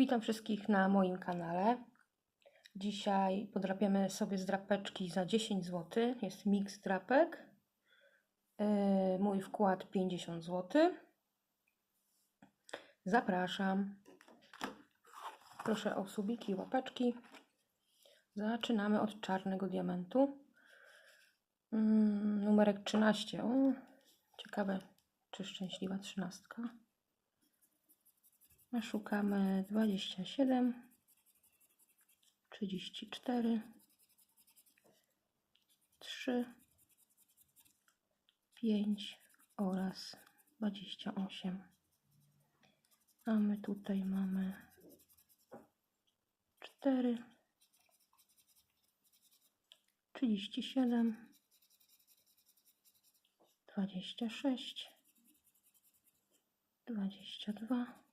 Witam wszystkich na moim kanale. Dzisiaj podrapiemy sobie z drapeczki za 10 zł. Jest miks drapek. Yy, Mój wkład 50 zł. Zapraszam. Proszę o subiki, łapeczki. Zaczynamy od czarnego diamentu. Mm, numerek 13. O, ciekawe, czy szczęśliwa trzynastka. A Szukamy 27, 34, 3, 5 oraz 28. A my tutaj mamy 4, 37, 26, 22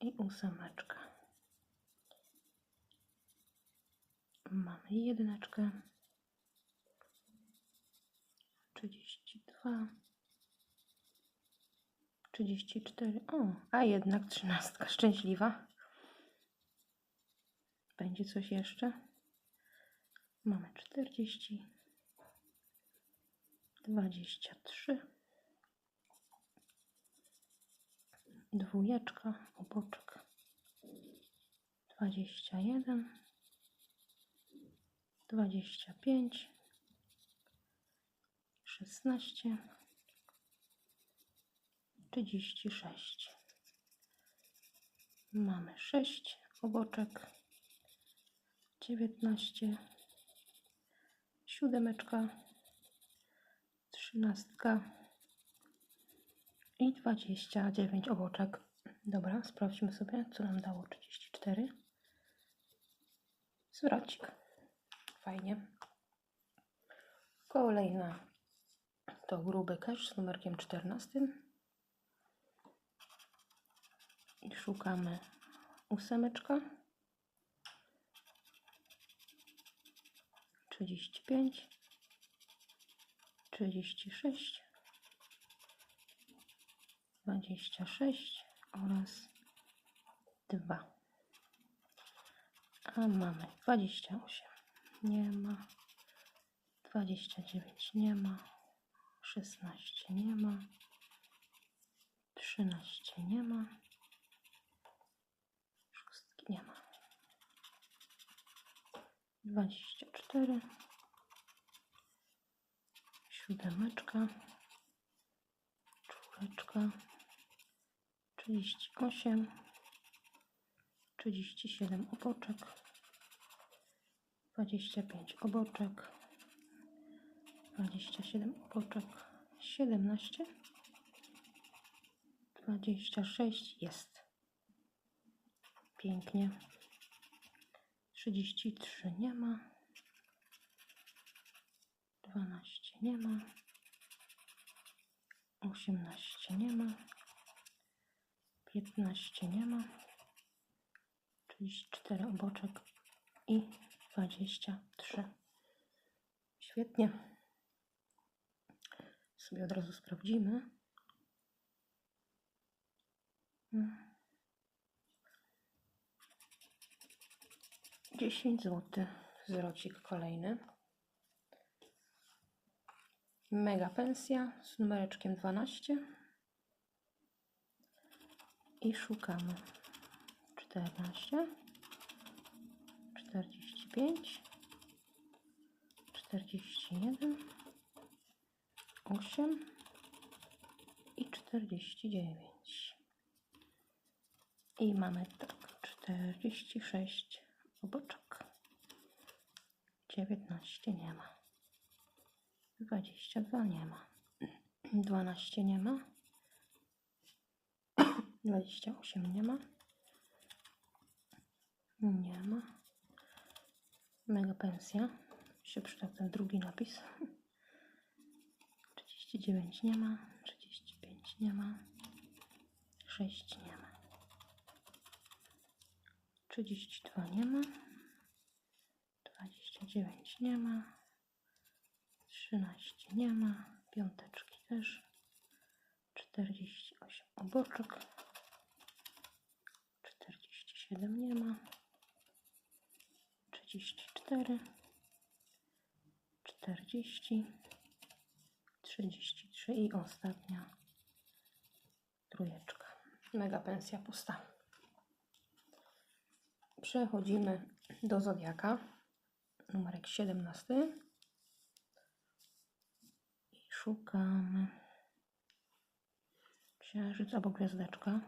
i ósemeczkę. Mamy jedyneczkę, 32, 34, o, a jednak trzynastka, szczęśliwa. Będzie coś jeszcze? Mamy 40, 23, dwójeczka, oboczek 21, 25, 16, 36. Mamy 6 oboczek, 19, siódemeczka, trzynastka i 29 oboczek. Dobra, sprawdźmy sobie, co nam dało 34. Zwrocik. Fajnie. Kolejna to gruby cash z numerkiem 14. I szukamy ósemeczka. 35. 36. 26 oraz 2. A mamy 28. Nie ma. 29 nie ma. 16 nie ma. 13 nie ma. Szóstki nie ma. 24. Siódemeczka. Czwóreczka. 38, 37 oboczek, 25 oboczek, 27 oboczek, 17, 26 jest. Pięknie. 33 nie ma. 12 nie ma. 18 nie ma. 15 nie ma, 34 oboczek i 23. Świetnie. Sobie od razu sprawdzimy. 10 zł. Zwrocik kolejny. Mega pensja z numereczkiem 12 i szukamy. 14 45 41 8 i 49 i mamy tak 46 oboczek. 19 nie ma. 22 nie ma. 12 nie ma 28 nie ma. Nie ma. Mega pensja. Się przydał ten drugi napis. 39 nie ma. 35 nie ma. 6 nie ma. 32 nie ma. 29 nie ma. 13 nie ma. Piąteczki też. 48 oboczek. 27 nie ma. 34. 40. 33 i ostatnia trójeczka. Mega pensja pusta. Przechodzimy do Zodiaka. Numerek 17. I szukamy. Księżyc albo gwiazdeczka.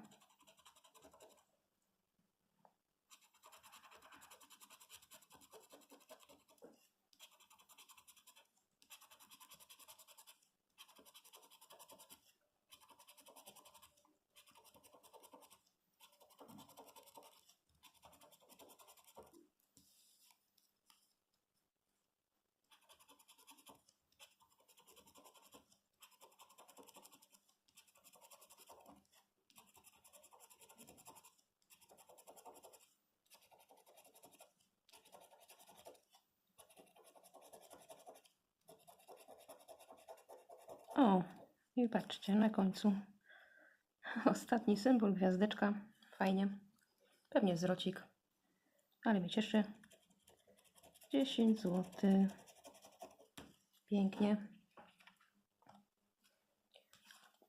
O, i patrzcie, na końcu. Ostatni symbol, gwiazdeczka. Fajnie. Pewnie zwrocik. Ale mnie cieszy. 10 zł. Pięknie.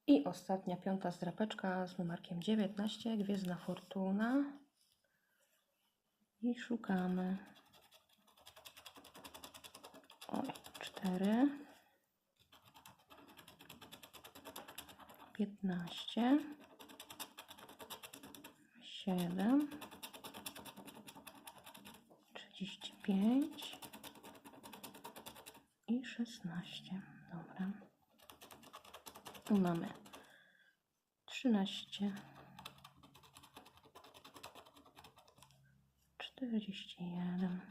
I ostatnia, piąta zdrapeczka z numerkiem 19. Gwiezdna Fortuna. I szukamy. Oj, 4. 15, 7, 35 i 16. Dobra. Tu mamy 13, 41,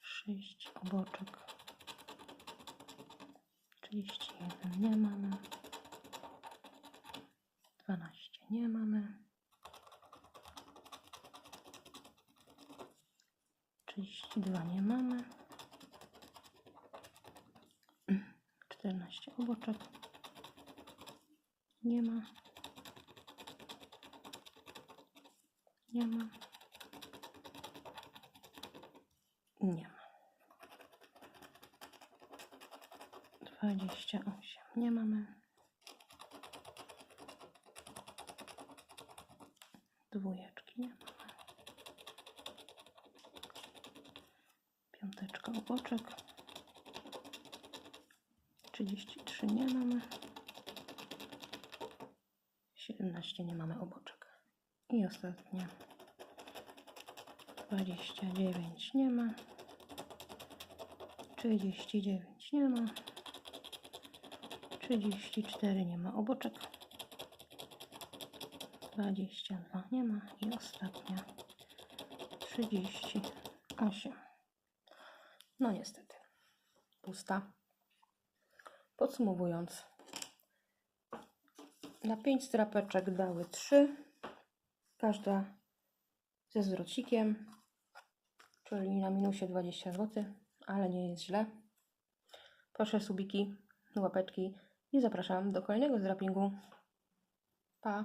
6 oboczek. 31 nie mamy. 12 nie mamy. 32 nie mamy. 14 oboczek. Nie ma. Nie ma. Nie ma. 28 nie mamy. Dwójeczki nie mamy. Piąteczka oboczek. 33 nie mamy. 17 nie mamy oboczek. I ostatnie. 29 nie ma. 39 nie ma. 34 nie ma oboczek. 22 nie ma i ostatnia 38. No niestety, pusta. Podsumowując, na 5 strapeczek dały 3, każda ze zwrocikiem, czyli na minusie 20 zł, ale nie jest źle. Proszę subiki, łapeczki i zapraszam do kolejnego zdrapingu. Pa!